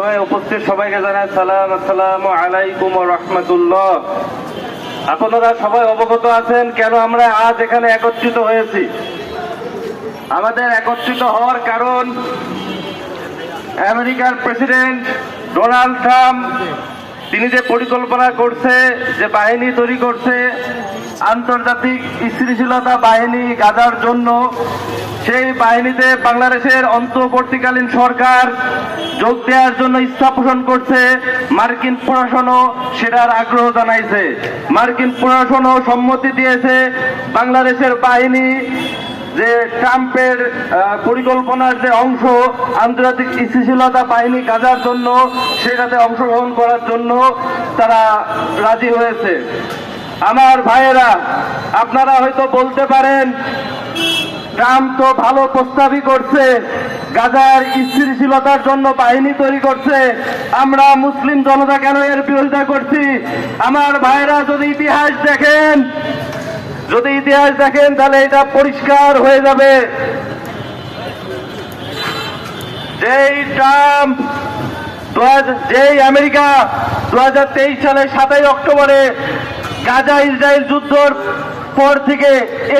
উপস্থিত সবাইকে জানাই সালাম, আসসালামু আলাইকুম রহমতুল্লাহ। আপনারা সবাই অবগত আছেন কেন আমরা আজ এখানে একত্রিত হয়েছি? আমাদের একত্রিত হওয়ার কারণ আমেরিকার প্রেসিডেন্ট ডোনাল্ড ট্রাম্প, তিনি যে পরিকল্পনা করছে, যে বাহিনী তৈরি করছে, আন্তর্জাতিক স্থিতিশীলতা বাহিনী গাজার জন্য সেই বাহিনীতে বাংলাদেশের অন্তর্বর্তীকালীন সরকার যোগ দেওয়ার জন্য পোষণ করছে। মার্কিন প্রশাসনও সেটার আগ্রহ জানাইছে। মার্কিন প্রশাসনও সম্মতি দিয়েছে বাংলাদেশের বাহিনী যে ট্রাম্পের পরিকল্পনার যে অংশ, আন্তর্জাতিক স্থিতিশীলতা বাহিনী কাজার জন্য, সেটাতে অংশগ্রহণ করার জন্য তারা রাজি হয়েছে। আমার ভাইয়েরা, আপনারা হয়তো বলতে পারেন ট্রাম্প তো ভালো প্রস্তাবই করছে। গাজার স্থিতিশীলতার জন্য বাহিনী তৈরি করছে। আমরা মুসলিম জনতা কেন এর বিরোধিতা করছি? আমার ভাইরা যদি ইতিহাস দেখেন, যদি ইতিহাস দেখেন, তাহলে এটা পরিষ্কার হয়ে যাবে। যেই ট্রাম্প যেই আমেরিকা দু হাজার তেইশ সালে সাতই অক্টোবরে গাজা ইসরায়েল যুদ্ধর পর থেকে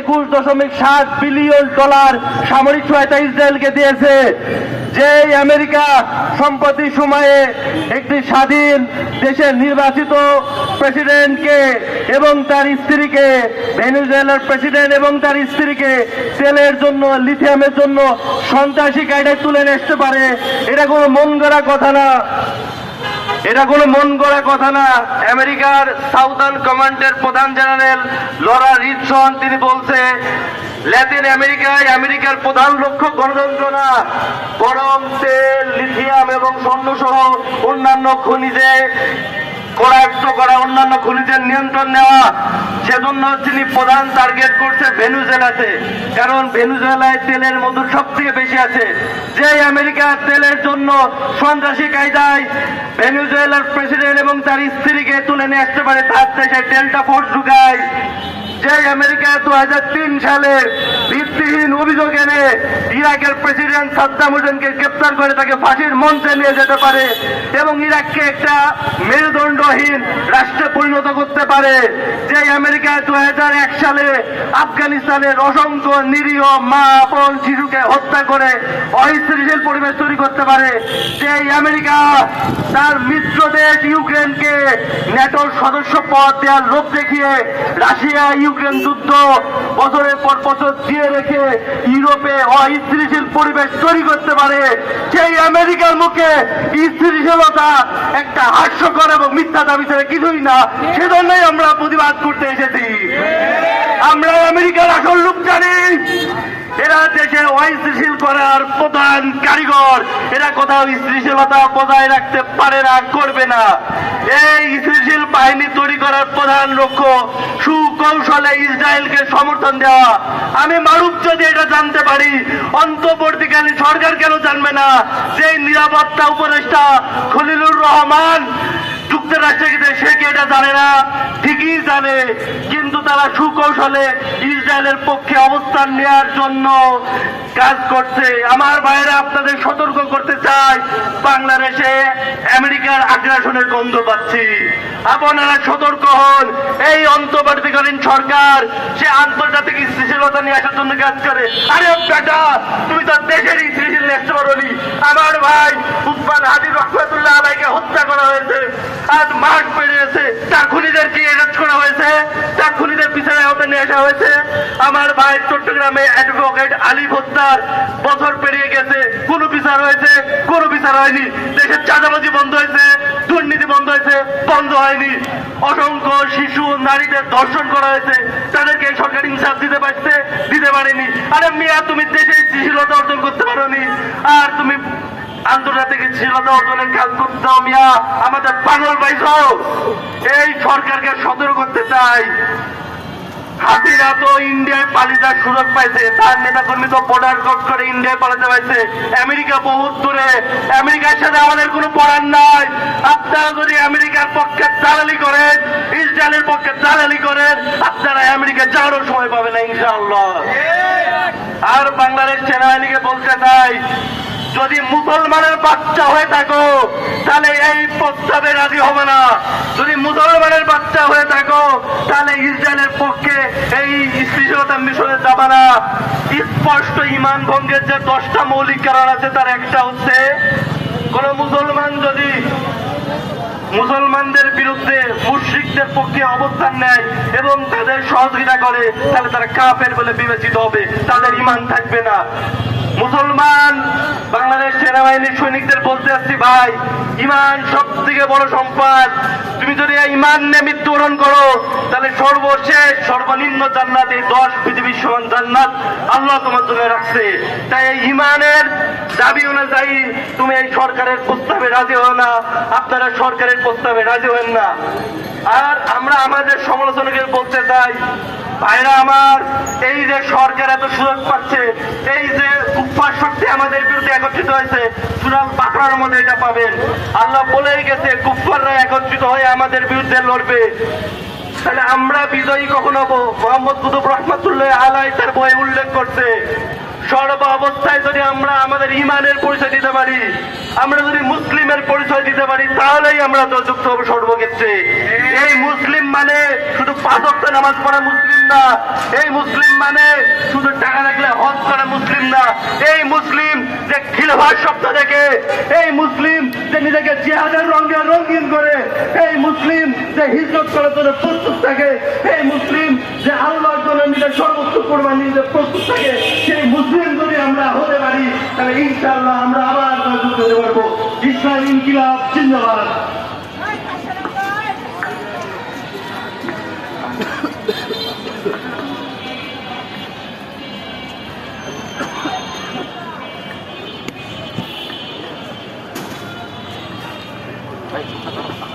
একুশ দশমিক সাত বিলিয়ন ডলার সামরিক সহায়তা ইসরায়েলকে দিয়েছে। যেই আমেরিকা সম্প্রতি সময়ে একটি স্বাধীন দেশের নির্বাচিত প্রেসিডেন্টকে এবং তার স্ত্রীকে, ভেনেজুয়েলার প্রেসিডেন্ট এবং তার স্ত্রীকে তেলের জন্য, লিথিয়ামের জন্য সন্ত্রাসী কায়দায় তুলে আসতে পারে, এটা কোনো মন কথা না। এটা কোনো মন গড়া কথা না। আমেরিকার সাউদার্ন কমান্ডের প্রধান জেনারেল লরা রিডসন তিনি বলছে, ল্যাটিন আমেরিকায় আমেরিকার প্রধান লক্ষ্য গণতন্ত্র না, গরম তেল, লিথিয়াম এবং স্বর্ণ সহ অন্যান্য খনিজে করা, অন্যান্য খনিজের নিয়ন্ত্রণ নেওয়া। সেজন্য তিনি প্রধান টার্গেট করছে ভেনুজেলাতে কারণ ভেনুজেলায় তেলের মধুর সব থেকে বেশি আছে। যে আমেরিকা তেলের জন্য সন্ত্রাসী কায়দায় ভেনুজেলার প্রেসিডেন্ট এবং তার স্ত্রীকে তুলে নিয়ে আসতে পারে, তার দেশে ডেল্টা ফোর্স ঢুকায়। যে আমেরিকা দু হাজার তিন সালে ভিত্তিহীন অভিযোগ এনে ইরাকের প্রেসিডেন্ট সাদ্দাম হোসেনকে গ্রেপ্তার করে তাকে ফাঁসির মঞ্চে নিয়ে যেতে পারে এবং ইরাককে একটা মেরুদণ্ডহীন রাষ্ট্রে পরিণত করতে পারে। যে আমেরিকা দু হাজার এক সালে আফগানিস্তানের অসংখ্য নিরীহ মা বোন শিশুকে হত্যা করে অস্থিতিশীল পরিবেশ তৈরি করতে পারে। যে আমেরিকা তার মিত্র দেশ ইউক্রেনকে ন্যাটোর সদস্য পদ দেওয়ার লোভ দেখিয়ে রাশিয়া ইউক্রেন যুদ্ধ বছরের পর বছর দিয়ে রেখে ইউরোপে অস্থিতিশীল পরিবেশ তৈরি করতে পারে, সেই আমেরিকার মুখে স্থিতিশীলতা একটা হাস্যকর এবং মিথ্যা দাবি ছাড়া কিছুই না। সেজন্যই আমরা প্রতিবাদ করতে এসেছি। আমরা আমেরিকার আসল রূপ এরা অস্থিতিশীল করার প্রধান কারিগর। এরা কোথাও স্থিতিশীলতা বজায় রাখতে পারে না, করবে না। এই স্থিতিশীল বাহিনী তৈরি করার প্রধান লক্ষ্য সুকৌশলে ইসরায়েলকে সমর্থন দেওয়া। আমি মারুফ যদি এটা জানতে পারি, অন্তর্বর্তীকালীন সরকার কেন জানবে না? যে নিরাপত্তা উপদেষ্টা খলিলুর রহমান যুক্তরাষ্ট্রে গিয়ে সে কি এটা জানে না? ঠিকই জানে, কিন্তু তারা সুকৌশলে ইসরায়েলের পক্ষে অবস্থান নেওয়ার জন্য কাজ করছে। আমার বাইরে আপনাদের সতর্ক করতে চাই। বাংলাদেশে আমেরিকার আগ্রাসনের গন্ধ পাচ্ছি। আপনারা সতর্ক হন। এই অন্তর্বর্তীকালীন সরকার, সে আন্তর্জাতিক স্থিতিশীলতা নিয়ে আসার জন্য কাজ করে। আরে বেটা, তুমি তো দেশের স্থিতিশীল আসতে পারো আমার ভাই উসমান হাজির রহমতুল্লাহ আলাইকে হত্যা করা হয়েছে। আজ মাস পেরিয়েছে। তার খুনিদের কি অ্যারেস্ট করা হয়েছে। তার খুনিদের পিছনে আওতা নিয়ে আসা হয়েছে। আমার ভাই চট্টগ্রামে অ্যাডভোকেট আলিফ হত্যার বছর পেরিয়ে গেছে। কোনো বিচার হয়েছে? কোনো বিচার হয়নি। দেশের চাঁদাবাজি বন্ধ হয়েছে, দুর্নীতি বন্ধ হয়েছে, বন্ধ হয়নি। অসংখ্য শিশু নারীদের ধর্ষণ করা হয়েছে। তাদেরকে সরকারি ইনসাফ দিতে পারছে, দিতে পারেনি। আরে মিয়া, তুমি দেশে স্থিতিশীলতা অর্জন করতে পারোনি। আর তুমি আন্তর্জাতিক স্থিরতা অর্জনের কাজ করতে মিয়া। আমাদের পাগল পাইছ এই সরকারকে সতর্ক করতে চাই। হাসিনা তো ইন্ডিয়ায় পালিয়ে যাওয়ার সুযোগ পাইছে। তার নেতা কর্মী তো বর্ডার ক্রস করে ইন্ডিয়ায় পালাতে পারছে আমেরিকা বহুত দূরে। আমেরিকার সাথে আমাদের কোনো পড়ার নাই। আপনারা যদি আমেরিকার পক্ষে দালালি করেন ইসরায়েলের পক্ষে দালালি করেন আপনারা আমেরিকা যাওয়ারও সময় পাবেন না ইনশাআল্লাহ। আর বাংলাদেশ সেনাবাহিনীকে বলতে চাই যদি মুসলমানের বাচ্চা হয়ে থাকো, তাহলে এই প্রস্তাবে রাজি হবে না। যদি মুসলমানের বাচ্চা হয়ে থাকো, তাহলে ইসরায়েলের পক্ষে এই স্থিতিশীলতা মিশনে যাবে না। স্পষ্ট ইমান ভঙ্গের যে দশটা মৌলিক কারণ আছে, তার একটা হচ্ছে, কোন মুসলমান যদি মুসলমানদের বিরুদ্ধে মুশ্রিকদের পক্ষে অবস্থান নেয় এবং তাদের সহযোগিতা করে, তাহলে তারা কাফের বলে বিবেচিত হবে। তাদের ইমান থাকবে না। মুসলমান, বাংলাদেশ সেনাবাহিনীর সৈনিকদের বলতে আসছি, ভাই, ইমান সব থেকে বড় সম্পদ। তুমি যদি ইমান নিয়ে মৃত্যুবরণ করো, তাহলে সর্বশেষ, সর্বনিম্ন জান্নাত এই দশ পৃথিবীর সমান জান্নাত আল্লাহ তোমার জন্য রাখছে। তাই এই ইমানের দাবি অনুযায়ী তুমি এই সরকারের প্রস্তাবে রাজি হও না। আপনারা সরকারের প্রস্তাবে রাজি হন না। আর আমরা আমাদের সমালোচনাকে ভাইরা আমার, এই যে সরকার এত সুযোগ পাচ্ছে, এই যে কুফার শক্তি আমাদের বিরুদ্ধে একত্রিত হয়েছে সুরাল বাকরার মধ্যে এটা পাবেন। আল্লাহ বলেই গেছে কুফাররা একত্রিত হয়ে আমাদের বিরুদ্ধে লড়বে। তাহলে আমরা বিজয়ী কখন হব? মোহাম্মদ কুতুব রহমতুল্লাহ আলাই তার বই উল্লেখ করছে, সর্ব অবস্থায় যদি আমরা আমাদের ইমানের পরিচয় দিতে পারি, আমরা যদি মুসলিমের পরিচয় দিতে পারি, তাহলেই আমরা যুক্ত হব সর্বক্ষেত্রে। এই মুসলিম মানে শুধু পাঁচ অক্ট নামাজ পড়া মুসলিম না। এই মুসলিম মানে শুধু টাকা রাখলে হজ করা মুসলিম না। এই মুসলিম যে খিলভার শব্দ দেখে, এই মুসলিম যে নিজেকে জিহাদের রঙে রঙিন করে, এই মুসলিম যে হিজরত করার জন্য প্রস্তুত থাকে, এই মুসলিম যে আল্লাহর জন্য নিজের সর্বোচ্চ কোরবানি নিতে প্রস্তুত থাকে, সেই মুসলিম যদি আমরা হতে পারি, তাহলে ইনশাআল্লাহ আমরা আবার হতে পারব। ইসলাম ইনকিলাব, জিন্দাবাদ। はい、あり。